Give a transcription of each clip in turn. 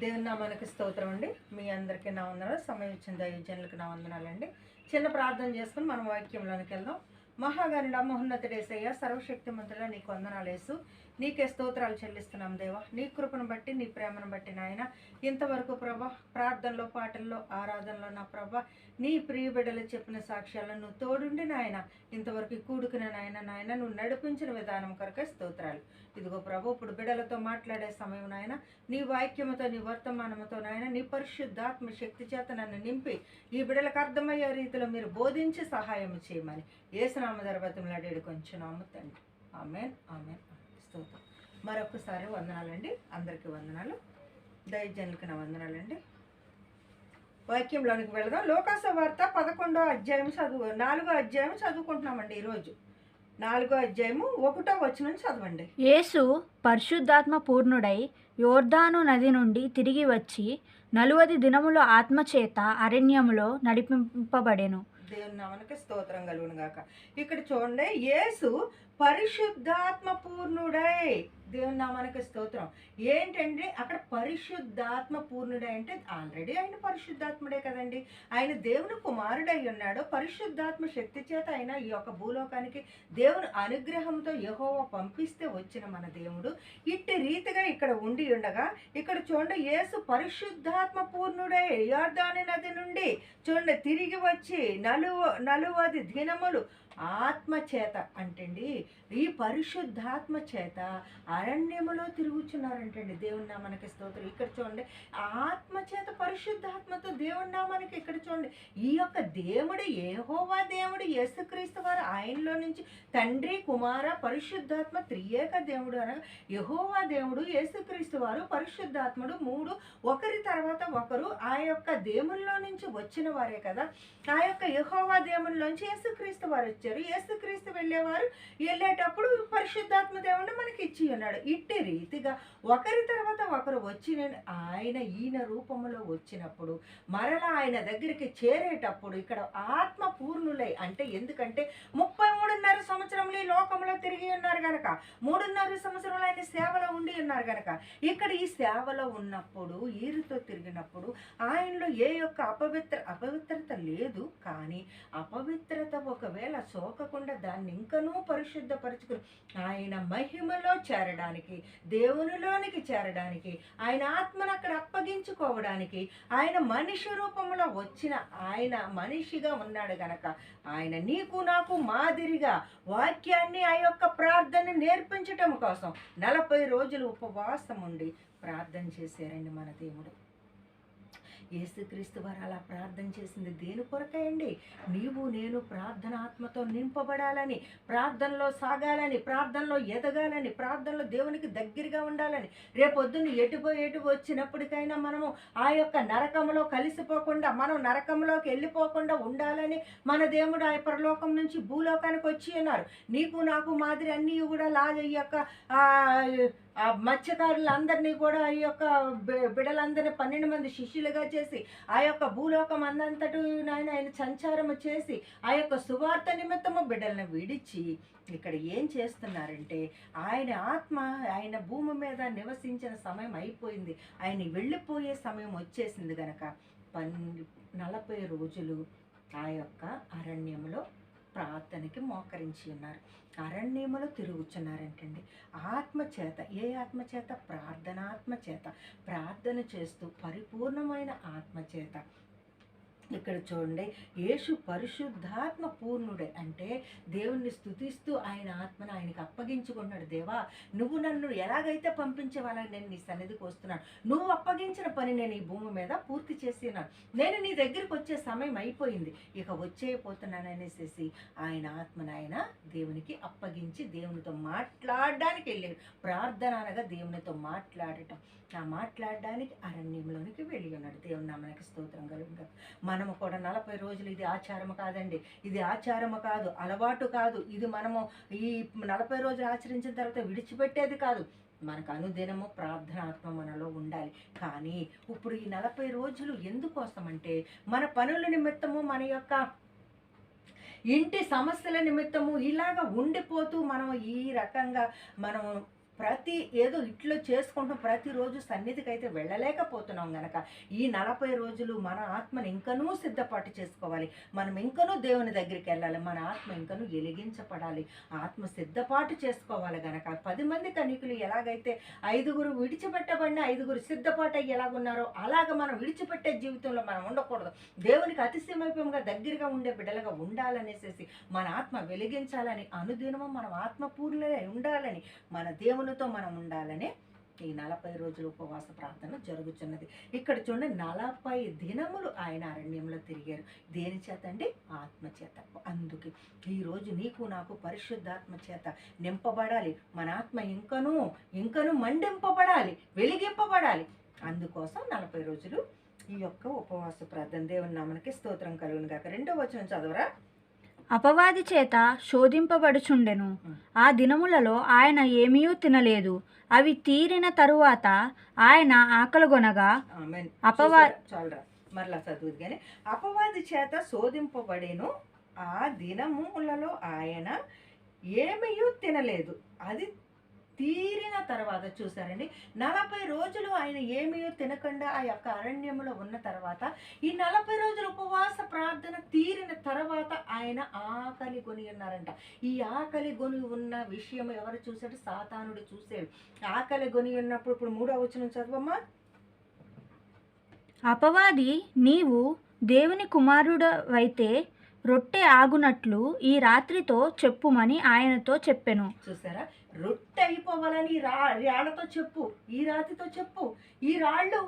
దేవుని నామానికి స్తోత్రం అండి. మీ అందరికీ నా వందనాలు. సమయం ఇచ్చిన దైవజనులకు నా వందనాలండి. చిన్న ప్రార్థన చేసుకుని మనం వాక్యంలోనికి వెళ్దాం. మహాగణుడ మహోన్నతుడేసయ్య సర్వశక్తిమంతుల నీకు వందనాలు వేసు నీకే స్తోత్రాలు చెల్లిస్తున్నాం దేవా. నీ కృపను బట్టి నీ ప్రేమను బట్టి నాయన. ఇంతవరకు ప్రభా ప్రార్థనలో పాటల్లో ఆరాధనలో నా ప్రభా నీ ప్రియ బిడ్డలు చెప్పిన సాక్ష్యాలను నువ్వు తోడుండి నాయన. ఇంతవరకు కూడుకున్న నాయన నాయన నువ్వు నడిపించిన విధానం కొరకే స్తోత్రాలు. ఇదిగో ప్రభు ఇప్పుడు బిడ్డలతో మాట్లాడే సమయం నాయన. నీ వాక్యముతో నీ వర్తమానముతో నాయన నీ పరిశుద్ధాత్మ శక్తి చేత నన్ను నింపి ఈ బిడ్డలకు అర్థమయ్యే రీతిలో మీరు బోధించి సహాయం చేయమని. ఏసునామ దర్భతంలాడేడు కొంచెం నమ్ముతండి. Amen amen. స్తోత్రం మరొకసారి వందనాలండి. అందరికీ వందనాలు. దైవజనులకి నా వందనాలండి. వాక్యంలోనికి వెళదాం. లోకాస వార్త పదకొండో అధ్యాయం చదువు నాలుగో అధ్యాయం చదువుకుంటున్నామండి ఈరోజు. నాలుగో అధ్యాయము ఒకటో వచ్చిన చదవండి. యేసు పరిశుద్ధాత్మ పూర్ణుడై యోర్దాను నది నుండి తిరిగి వచ్చి నలువది దినముల ఆత్మచేత అరణ్యములో నడిపింపబడెను. దేవుని నామనికి స్తోత్రం కలుగును గాక. ఇక్కడ చూడండి యేసు పరిశుద్ధాత్మ పూర్ణుడై. దేవుని నామానికి స్తోత్రం. ఏంటండి అక్కడ పరిశుద్ధాత్మ పూర్ణుడై అంటే ఆల్రెడీ ఆయన పరిశుద్ధాత్ముడే కదండి. ఆయన దేవుని కుమారుడై ఉన్నాడు. పరిశుద్ధాత్మ శక్తి చేత ఆయన ఈ యొక్క భూలోకానికి దేవుని అనుగ్రహంతో యెహోవా పంపిస్తే వచ్చిన మన దేవుడు. ఇట్టి రీతిగా ఇక్కడ ఉండి ఉండగా ఇక్కడ చూడండి యేసు పరిశుద్ధాత్మ పూర్ణుడై యార్దాని నది నుండి చూడండి తిరిగి వచ్చి నలువ నలువది దినములు ఆత్మ చేత అంటండి. ఈ పరిశుద్ధాత్మ చేత అరణ్యములో తిరుగుచున్నారంటండి. దేవుని నామానికి స్తోత్రం. ఇక్కడ చూడండి. ఆత్మ చేత పరిశుద్ధాత్మతో దేవుని నామానికి ఇక్కడ చూడండి. ఈ యొక్క దేవుడు ఏహోవా దేవుడు యేసుక్రీస్తు వారు ఆయనలో నుంచి తండ్రి కుమార పరిశుద్ధాత్మ త్రియేక దేవుడు అనగా యహోవా దేవుడు యేసుక్రీస్తు వారు పరిశుద్ధాత్ముడు మూడు ఒకరి తర్వాత ఒకరు ఆ యొక్క దేవుల్లో నుంచి వచ్చిన వారే కదా. ఆ యొక్క యహోవా దేవుల్లోంచి యేసుక్రీస్తు వారు వచ్చారు. యేసుక్రీస్తు వెళ్ళేవారు. వెళ్ళేటప్పుడు పరిశుద్ధాత్మ దేవుడిని మనకి ఇచ్చి ఉన్నాడు. ఇట్టి రీతిగా ఒకరి తర్వాత ఒకరు వచ్చిన ఆయన ఈయన రూపంలో వచ్చినప్పుడు మరలా ఆయన దగ్గరికి చేరేటప్పుడు ఇక్కడ ఆత్మ పూర్ణులై అంటే ఎందుకంటే ముప్పై మూడున్నర సంవత్సరం ఈ లోకంలో తిరిగి ఉన్నారు గనక. మూడున్నర సంవత్సరంలో ఆయన సేవలో ఉండి ఉన్నారు గనక. ఇక్కడ ఈ సేవలో ఉన్నప్పుడు ఈరుతో తిరిగినప్పుడు ఆయనలో ఏ యొక్క అపవిత్ర అపవిత్రత లేదు. కానీ అపవిత్రత ఒకవేళ సోకకుండా దాన్ని ఇంకనూ పరిశుద్ధపరచుకుని ఆయన మహిమలో చేరడానికి దేవునిలోనికి చేరడానికి ఆయన ఆత్మను అక్కడ అప్పగించుకోవడానికి ఆయన మనిషి రూపంలో వచ్చిన ఆయన మనిషిగా ఉన్నాడు గనక. ఆయన నీకు నాకు మాదిరిగా వాక్యాన్ని ఆ యొక్క ప్రార్థన నేర్పించటం కోసం నలభై రోజులు ఉపవాసం ఉండి ప్రార్థన చేశారండి మన దేవుడు. యేసుక్రీస్తు వారు అలా ప్రార్థన చేసింది. దేని కొరకండి నీవు నేను ప్రార్థన ఆత్మతో నింపబడాలని ప్రార్థనలో సాగాలని ప్రార్థనలో ఎదగాలని ప్రార్థనలో దేవునికి దగ్గరగా ఉండాలని రేపొద్దున ఎటుపో ఎటు వచ్చినప్పటికైనా మనము ఆ యొక్క నరకంలో కలిసిపోకుండా మనం నరకంలోకి వెళ్ళిపోకుండా ఉండాలని మన దేవుడు ఆ పరలోకం నుంచి భూలోకానికి వచ్చి ఉన్నారు. నీకు నాకు మాదిరి అన్నీ కూడా లా ఈ యొక్క ఆ, మత్స్యకారులందరినీ కూడా ఈ యొక్క బిడలందరినీ పన్నెండు మంది శిష్యులుగా చేసి ఆ యొక్క భూలోకం అందంతటి నాయన ఆయన సంచారము చేసి ఆ యొక్క సువార్త నిమిత్తము బిడ్డలను విడిచి ఇక్కడ ఏం చేస్తున్నారంటే ఆయన ఆత్మ ఆయన భూమి మీద నివసించిన సమయం అయిపోయింది. ఆయన వెళ్ళిపోయే సమయం వచ్చేసింది గనక. పన్ నలభై రోజులు ఆ యొక్క అరణ్యంలో ప్రార్థనకి మోకరించి ఉన్నారు. అరణ్యములో తిరుగుచున్నారంటండి. ఆత్మ చేత ఏ ఆత్మ చేత చేత ప్రార్థన చేస్తూ పరిపూర్ణమైన ఆత్మ చేత ఇక్కడ చూడండి యేసు పరిశుద్ధాత్మ పూర్ణుడే. అంటే దేవుణ్ణి స్థుతిస్తూ ఆయన ఆత్మను ఆయనకి అప్పగించుకున్నాడు. దేవా నువ్వు నన్ను ఎలాగైతే పంపించేవాళ్ళని నేను నీ సన్నిధికి వస్తున్నాను నువ్వు అప్పగించిన పని నేను ఈ భూమి మీద పూర్తి చేసినాను. నేను నీ దగ్గరికి వచ్చే సమయం అయిపోయింది. ఇక వచ్చేయపోతున్నాను అనేసి ఆయన ఆత్మను ఆయన దేవునికి అప్పగించి దేవునితో మాట్లాడడానికి వెళ్ళాడు. ప్రార్థన అనగా దేవునితో మాట్లాడటం. ఆ మాట్లాడడానికి అరణ్యంలోనికి వెళ్ళి ఉన్నాడు. దేవుని నామనకి స్తోత్రం కలుగుగా మనము కూడా నలభై రోజులు ఇది ఆచారము కాదండి. ఇది ఆచారము కాదు అలవాటు కాదు. ఇది మనము ఈ నలభై రోజులు ఆచరించిన తర్వాత విడిచిపెట్టేది కాదు. మనకు అనుదినము ప్రార్థనాత్మ మనలో ఉండాలి. కానీ ఇప్పుడు ఈ నలభై రోజులు ఎందుకోసమంటే మన పనుల నిమిత్తము మన యొక్క ఇంటి సమస్యల నిమిత్తము ఇలాగ ఉండిపోతూ మనం ఈ రకంగా మనం ప్రతి ఏదో ఇట్లో చేసుకుంటాం ప్రతిరోజు సన్నిధికి అయితే వెళ్ళలేకపోతున్నాం గనక. ఈ నలభై రోజులు మన ఆత్మను ఇంకనూ సిద్ధపాటు చేసుకోవాలి. మనం ఇంకనూ దేవుని దగ్గరికి వెళ్ళాలి. మన ఆత్మ ఇంకనూ ఎలిగించబడాలి. ఆత్మ సిద్ధపాటు చేసుకోవాలి గనక. పది మంది కనికులు ఎలాగైతే ఐదుగురు విడిచిపెట్టబడిన ఐదుగురు సిద్ధపాటు అయ్యి ఎలాగున్నారో అలాగ మనం విడిచిపెట్టే జీవితంలో మనం ఉండకూడదు. దేవునికి అతి దగ్గరగా ఉండే బిడ్డలుగా ఉండాలనేసేసి మన ఆత్మ వెలిగించాలని అనుదినము మనం ఆత్మపూర్ణులై ఉండాలని మన దేవుని దేవునితో మనం ఉండాలని ఈ నలభై రోజుల ఉపవాస ప్రార్థన జరుగుతున్నది ఇక్కడ చూడండి నలభై దినములు ఆయన అరణ్యంలో తిరిగారు. దేని చేత అండి? ఆత్మ చేత. అందుకే ఈరోజు నీకు నాకు పరిశుద్ధాత్మ చేత నింపబడాలి. మన ఆత్మ ఇంకనూ ఇంకనూ మండింపబడాలి వెలిగింపబడాలి. అందుకోసం నలభై రోజులు ఈ యొక్క ఉపవాస ప్రార్థన దేవుని నామనికి స్తోత్రం కలుగును కాక రెండో వచనం చదవరా? అపవాది చేత శోధింపబడుచుండెను. ఆ దినములలో ఆయన ఏమీయూ తినలేదు. అవి తీరిన తరువాత ఆయన ఆకలిగొనగా అపవా- మరలా చదువుది కానీ అపవాది చేత శోధింపబడేను. ఆ దినములలో ఆయన ఏమయూ తినలేదు. అది తీరిన తర్వాత చూసారండి నలభై రోజులు ఆయన ఏమీయో తినకుండా ఆ యొక్క అరణ్యంలో ఉన్న తర్వాత ఈ నలభై రోజుల ఉపవాస ప్రార్థన తీరిన తర్వాత ఆయన ఆకలి కొని ఉన్నారంట. ఈ ఆకలి గొని ఉన్న విషయం ఎవరు చూసాడు సాతానుడు చూసాడు ఆకలి గొని ఉన్నప్పుడు ఇప్పుడు మూడో వచనం చదవమ్మా. అపవాది నీవు దేవుని కుమారుడవైతే రొట్టె ఆగునట్లు ఈ రాత్రితో చెప్పుమని ఆయనతో చెప్పెను. చూసారా రొట్టె అయిపోవాలని ఈ రా రాళ్ళతో చెప్పు ఈ రాతితో చెప్పు. ఈ రాళ్ళు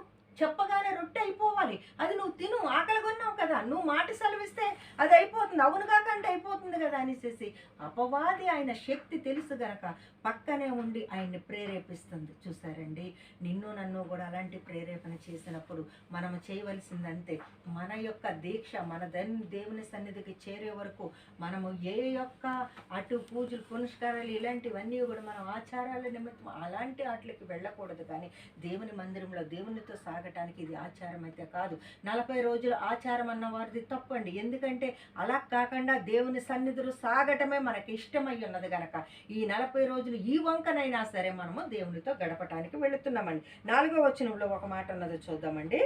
చెప్పగానే రొట్టె అయిపోవాలి. అది నువ్వు తిను ఆకలి కొన్నావు కదా. నువ్వు మాట సెలవిస్తే అది అయిపోతుంది. అవునుగా కంటే అయిపోతుంది కదా అనేసి అపవాది ఆయన శక్తి తెలుసు గనక పక్కనే ఉండి ఆయన్ని ప్రేరేపిస్తుంది. చూసారండి? నిన్ను నన్ను కూడా అలాంటి ప్రేరేపణ చేసినప్పుడు మనం చేయవలసిందంతే. మన యొక్క దీక్ష మన దన్ దేవుని సన్నిధికి చేరే వరకు మనము ఏ యొక్క అటు పూజలు పునస్కారాలు ఇలాంటివన్నీ కూడా మనం ఆచారాల నిమిత్తం అలాంటి వాటికి వెళ్ళకూడదు. కానీ దేవుని మందిరంలో దేవునితో సాగటానికి ఇది ఆచారం అయితే కాదు. నలభై రోజులు ఆచారం అన్న వారిది తప్పండి. ఎందుకంటే అలా కాకుండా దేవుని సన్నిధులు సాగటమే మనకి ఇష్టమై ఉన్నది గనక. ఈ నలభై రోజులు ఈ వంకనైనా సరే మనము దేవునితో గడపటానికి వెళుతున్నామండి. నాలుగో వచనంలో ఒక మాట ఉన్నది చూద్దామండి.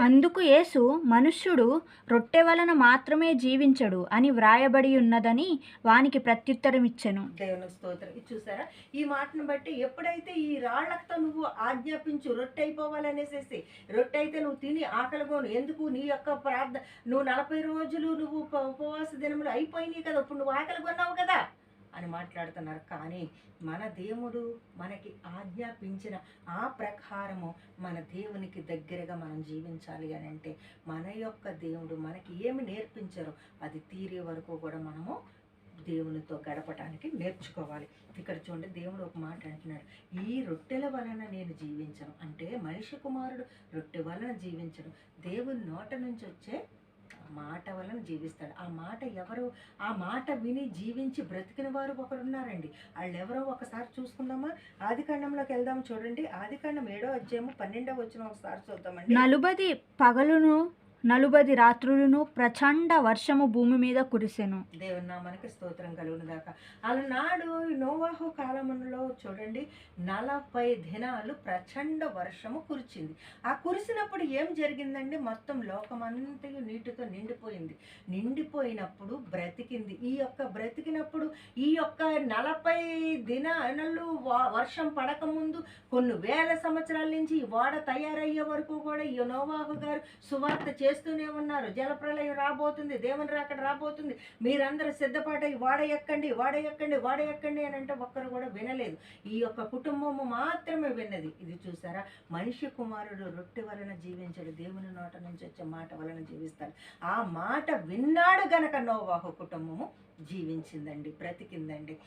అందుకు యేసు మనుష్యుడు రొట్టె వలన మాత్రమే జీవించడు అని వ్రాయబడి ఉన్నదని వానికి ప్రత్యుత్తరమిచ్చెను. దేవుని స్తోత్రం. చూసారా? ఈ మాటను బట్టి ఎప్పుడైతే ఈ రాళ్ళతో నువ్వు ఆజ్ఞాపించు రొట్టె అయిపోవాలనేసేసి రొట్టె అయితే నువ్వు తిని ఆకలిగోను ఎందుకు? నీ యొక్క ప్రార్థన నువ్వు నలభై రోజులు నువ్వు ఉప- ఉపవాస దినములు అయిపోయినాయి కదా. ఇప్పుడు నువ్వు ఆకలి కొన్నావు కదా. అని మాట్లాడుతున్నారు. కానీ మన దేవుడు మనకి ఆజ్ఞాపించిన ఆ ప్రకారము మన దేవునికి దగ్గరగా మనం జీవించాలి అని అంటే మన యొక్క దేవుడు మనకి ఏమి నేర్పించారో అది తీరే వరకు కూడా మనము దేవునితో గడపటానికి నేర్చుకోవాలి. ఇక్కడ చూడండి దేవుడు ఒక మాట అంటున్నాడు. ఈ రొట్టెల వలన నేను జీవించను. అంటే మనిషి కుమారుడు రొట్టె వలన జీవించడు. దేవుని నోట నుంచి వచ్చే మాట వలన జీవిస్తాడు. ఆ మాట ఎవరు ఆ మాట విని జీవించి బ్రతికిన వారు ఒకరున్నారండి వాళ్ళెవరో వాళ్ళు ఎవరో ఒకసారి చూసుకుందామా? ఆదికాండంలోకి వెళ్దాం చూడండి. ఆదికాండం ఏడో అధ్యాయము పన్నెండో వచ్చిన ఒకసారి చూద్దామండి. నలుబది పగలును నలుబది రాత్రులను ప్రచండ వర్షము భూమి మీద కురిసెను. దేవుని నామానికి స్తోత్రం కలుగును గాక అలనాడు నోవాహు కాలములో చూడండి నలభై దినాలు ప్రచండ వర్షము కురిచింది. ఆ కురిసినప్పుడు ఏం జరిగిందండి? మొత్తం లోకమంతా నీటితో నిండిపోయింది. నిండిపోయినప్పుడు బ్రతికింది. ఈ యొక్క బ్రతికినప్పుడు ఈ యొక్క నలభై దినాలు వా- వర్షం పడకముందు కొన్ని వేల సంవత్సరాల నుంచి ఈ వాడ తయారయ్యే వరకు కూడా ఈ నోవాహు గారు సువార్త చేస్తూనే ఉన్నారు. జలప్రలయం రాబోతుంది దేవుని రాకడ రాబోతుంది. మీరందరూ సిద్ధపాటై వాడ ఎక్కండి వాడ ఎక్కండి వాడ ఎక్కండి అని అంటే ఒక్కరు కూడా వినలేదు. ఈ యొక్క కుటుంబము మాత్రమే విన్నది. ఇది చూసారా? మనిషి కుమారుడు రొట్టె వలన జీవించడు దేవుని నోట నుంచి వచ్చే మాట వలన జీవిస్తాడు. ఆ మాట విన్నాడు గనక నోవాహు కుటుంబము. జీవించిందండి బ్రతికిందండి.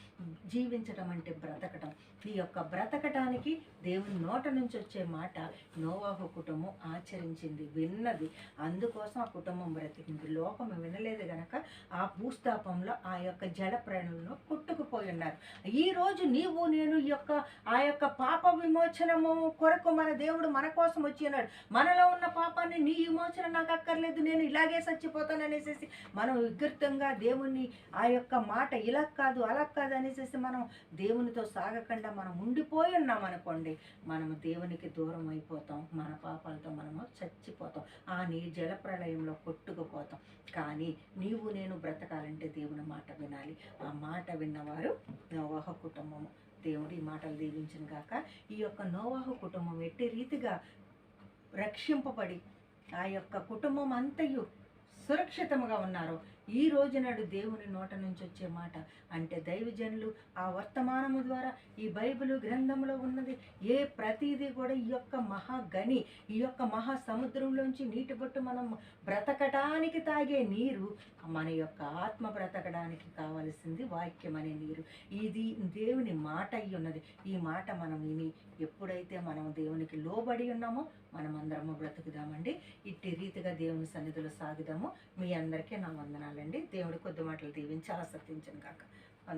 జీవించడం అంటే బ్రతకటం. ఈ యొక్క బ్రతకటానికి దేవుని నోట నుంచి వచ్చే మాట నోవాహు కుటుంబం ఆచరించింది విన్నది. అందుకోసం ఆ కుటుంబం బ్రతికింది. లోకం వినలేదు గనక ఆ భూస్థాపంలో ఆ యొక్క జడ ప్రాణులను కొట్టుకుపోయి ఉన్నారు. ఈ రోజు నీవు నేను ఈ యొక్క ఆ యొక్క పాప విమోచనము కొరకు మన దేవుడు మన కోసం వచ్చి ఉన్నాడు. మనలో ఉన్న పాపాన్ని నీ విమోచన నాకు అక్కర్లేదు నేను ఇలాగే చచ్చిపోతాను అనేసి మనం వికృతంగా దేవుణ్ణి ఆ యొక్క మాట ఇలా కాదు అలా కాదు అనేసి మనం దేవునితో సాగకుండా మనం ఉండిపోయి ఉన్నాం అనుకోండి. మనము దేవునికి దూరం అయిపోతాం మన పాపాలతో మనము చచ్చిపోతాం ఆ నీ జలప్రలయంలో కొట్టుకుపోతాం. కానీ నీవు నేను బ్రతకాలంటే దేవుని మాట వినాలి. ఆ మాట విన్నవారు నోవాహ కుటుంబము. దేవుడి మాటలు దీవించిన గాక ఈ యొక్క నోవాహ కుటుంబం ఎట్టి రీతిగా రక్షింపబడి ఆ యొక్క కుటుంబం అంతయు సురక్షితముగా ఉన్నారు. ఈ రోజు నాడు దేవుని నోట నుంచి వచ్చే మాట అంటే దైవజనులు ఆ వర్తమానము ద్వారా ఈ బైబిల్ గ్రంథంలో ఉన్నది. ఏ ప్రతిదీ కూడా ఈ యొక్క మహాగని ఈ యొక్క మహా సముద్రంలోంచి నీటి బొట్టు మనం బ్రతకటానికి తాగే నీరు మన యొక్క ఆత్మ బ్రతకడానికి కావలసింది వాక్యం అనే నీరు. ఇది దేవుని మాట అయి ఉన్నది. ఈ మాట మనం విని ఎప్పుడైతే మనం దేవునికి లోబడి ఉన్నామో మనమందరము బ్రతుకుదామండి. ఇట్టి రీతిగా దేవుని సన్నిధిలో సాగుదాము. మీ అందరికీ నా వందనాలండి. దేవుడు కొద్ది మాటలు దీవించి ఆసక్తించను కాక